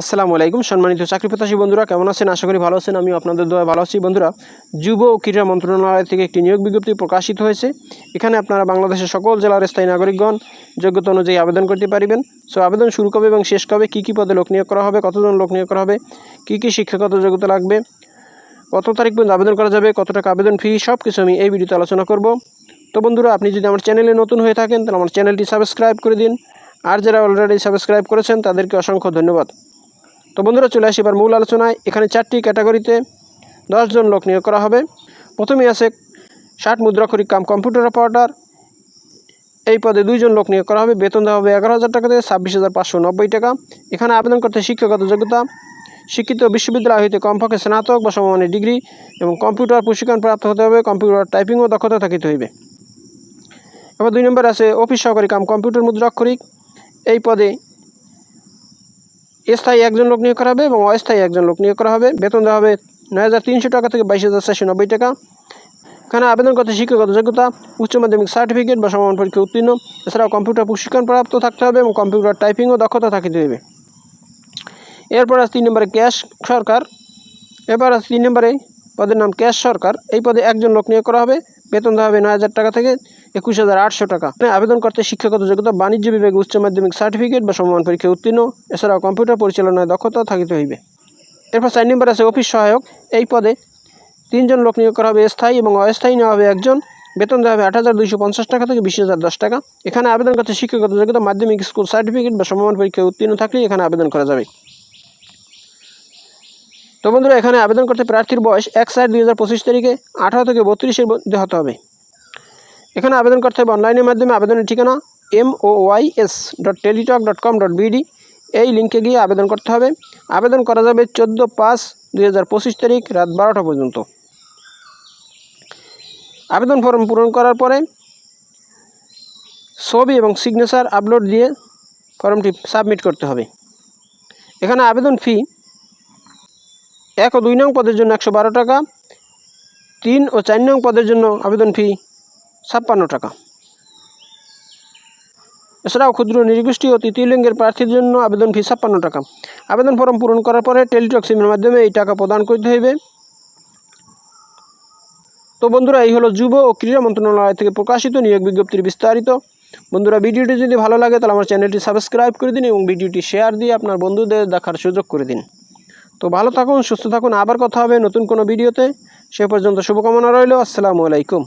আসসালামু আলাইকুম সম্মানিত চাকরি প্রত্যাশী বন্ধুরা, কেমন আছেন? আশা করি ভালো আছেন আমি আপনাদের দোয়া ভালো আছি। বন্ধুরা, যুব ও ক্রীড়া মন্ত্রণালয় থেকে একটি নিয়োগ বিজ্ঞপ্তি প্রকাশিত হয়েছে। এখানে আপনারা বাংলাদেশের সকল জেলার স্থায়ী নাগরিকগণ যোগ্যতা অনুযায়ী আবেদন করতে পারবেন। সো, আবেদন শুরু কবে এবং শেষ কবে, কী কী পদে লোক নিয়োগ করা হবে, কতজন লোক নিয়োগ করা হবে, কী কী শিক্ষাগত যোগ্যতা লাগবে, কত তারিখ পর্যন্ত আবেদন করা যাবে, কত টাকা আবেদন ফি সব কিছু আমি এই ভিডিওতে আলোচনা করব। তো বন্ধুরা, আপনি যদি আমার চ্যানেলে নতুন হয়ে থাকেন, তাহলে আমার চ্যানেলটি সাবস্ক্রাইব করে দিন। আর যারা অলরেডি সাবস্ক্রাইব করেছেন, তাদেরকে অসংখ্য ধন্যবাদ। তো বন্ধুরা চলে আসি এবার মূল আলোচনায়। এখানে চারটি ক্যাটাগরিতে দশজন লোক নিয়োগ করা হবে। প্রথমেই আছে ষাট মুদ্রাক্ষরিক কাম কম্পিউটার অপারেটর। এই পদে দুইজন লোক নিয়োগ করা হবে। বেতন দেওয়া হবে এগারো হাজার টাকা থেকে ছাব্বিশ হাজার পাঁচশো নব্বই টাকা। এখানে আবেদন করতে শিক্ষাগত যোগ্যতা, শিক্ষিত বিশ্ববিদ্যালয় হইতে কমপক্ষে স্নাতক বা সমমানের ডিগ্রি এবং কম্পিউটার প্রশিক্ষণ প্রাপ্ত হতে হবে। কম্পিউটার টাইপিংও দক্ষতা থাকিতে হইবে। এবার দুই নম্বর আছে অফিস সহকারী কাম কম্পিউটার মুদ্রাক্ষরিক। এই পদে স্থায়ী একজন লোক নিয়োগ করা হবে এবং অস্থায়ী একজন লোক নিয়োগ করা হবে। বেতন দেওয়া হবে নয় হাজার তিনশো টাকা থেকে বাইশ হাজার চারশো নব্বই টাকা। এখানে আবেদন করতে শিক্ষাগত যোগ্যতা, উচ্চ মাধ্যমিক সার্টিফিকেট বা সমান পরীক্ষা উত্তীর্ণ। এছাড়াও কম্পিউটার প্রশিক্ষণ প্রাপ্ত থাকতে হবে এবং কম্পিউটার টাইপিংও দক্ষতা থাকিতে হবে। এরপর আছে তিন নম্বরে ক্যাশ সরকার। এবার আছে তিন নম্বরে পদের নাম ক্যাশ সরকার। এই পদে একজন লোক নিয়োগ করা হবে। বেতন দেওয়া হবে নয় হাজার টাকা থেকে একুশ হাজার আটশো টাকা। এখানে আবেদন করতে শিক্ষাগত যোগ্যতা, বাণিজ্য বিভাগে উচ্চ মাধ্যমিক সার্টিফিকেট বা সমমান পরীক্ষায় উত্তীর্ণ। এছাড়াও কম্পিউটার পরিচালনায় দক্ষতা থাকিতে হইবে। এরপর চার নম্বর আছে, অফিস সহায়ক। এই পদে তিনজন লোক নিয়োগ করা হবে স্থায়ী এবং অস্থায়ী নেওয়া হবে একজন। বেতন দেওয়া হবে আট হাজার দুইশো পঞ্চাশ টাকা থেকে বিশ হাজার দশ টাকা। এখানে আবেদন করতে শিক্ষাগত যোগ্যতা, মাধ্যমিক স্কুল সার্টিফিকেট বা সমমান পরীক্ষায় উত্তীর্ণ থাকলে এখানে আবেদন করা যাবে। তো বন্ধুরা, এখানে আবেদন করতে প্রার্থীর বয়স এক চার দুই হাজার পঁচিশ তারিখে, আঠারো থেকে বত্রিশের মধ্যে হতে হবে। এখানে আবেদন করতে হবে অনলাইনের মাধ্যমে আবেদনের ঠিকানা M O Y S dot Teletalk dot com dot BD এই লিঙ্কে গিয়ে আবেদন করতে হবে। আবেদন করা যাবে চোদ্দ পাঁচ দুই হাজার পঁচিশ তারিখ রাত বারোটা পর্যন্ত। আবেদন ফর্ম পূরণ করার পরে ছবি এবং সিগনেচার আপলোড দিয়ে ফর্মটি সাবমিট করতে হবে। এখানে আবেদন ফি এক ও দুই নং পদের জন্য একশো বারো টাকা, তিন ও চার নং পদের জন্য আবেদন ফি ছাপ্পান্ন টাকা। এছাড়াও ক্ষুদ্র নিরগোষ্ঠী ও তৃতীয় লিঙ্গের প্রার্থীর জন্য আবেদন ফি ছাপ্পান্ন টাকা। আবেদন ফর্ম পূরণ করার পরে টেলিটক সিমের মাধ্যমে এই টাকা প্রদান করতে হইবে। তো বন্ধুরা, এই হলো যুব ও ক্রীড়া মন্ত্রণালয় থেকে প্রকাশিত নিয়োগ বিজ্ঞপ্তির বিস্তারিত। বন্ধুরা, ভিডিওটি যদি ভালো লাগে, তাহলে আমার চ্যানেলটি সাবস্ক্রাইব করে দিন এবং ভিডিওটি শেয়ার দিয়ে আপনার বন্ধুদের দেখার সুযোগ করে দিন। তো ভালো থাকুন, সুস্থ থাকুন, আবার কথা হবে নতুন কোনো ভিডিওতে। সে পর্যন্ত শুভকামনা রইল, আসসালামু আলাইকুম।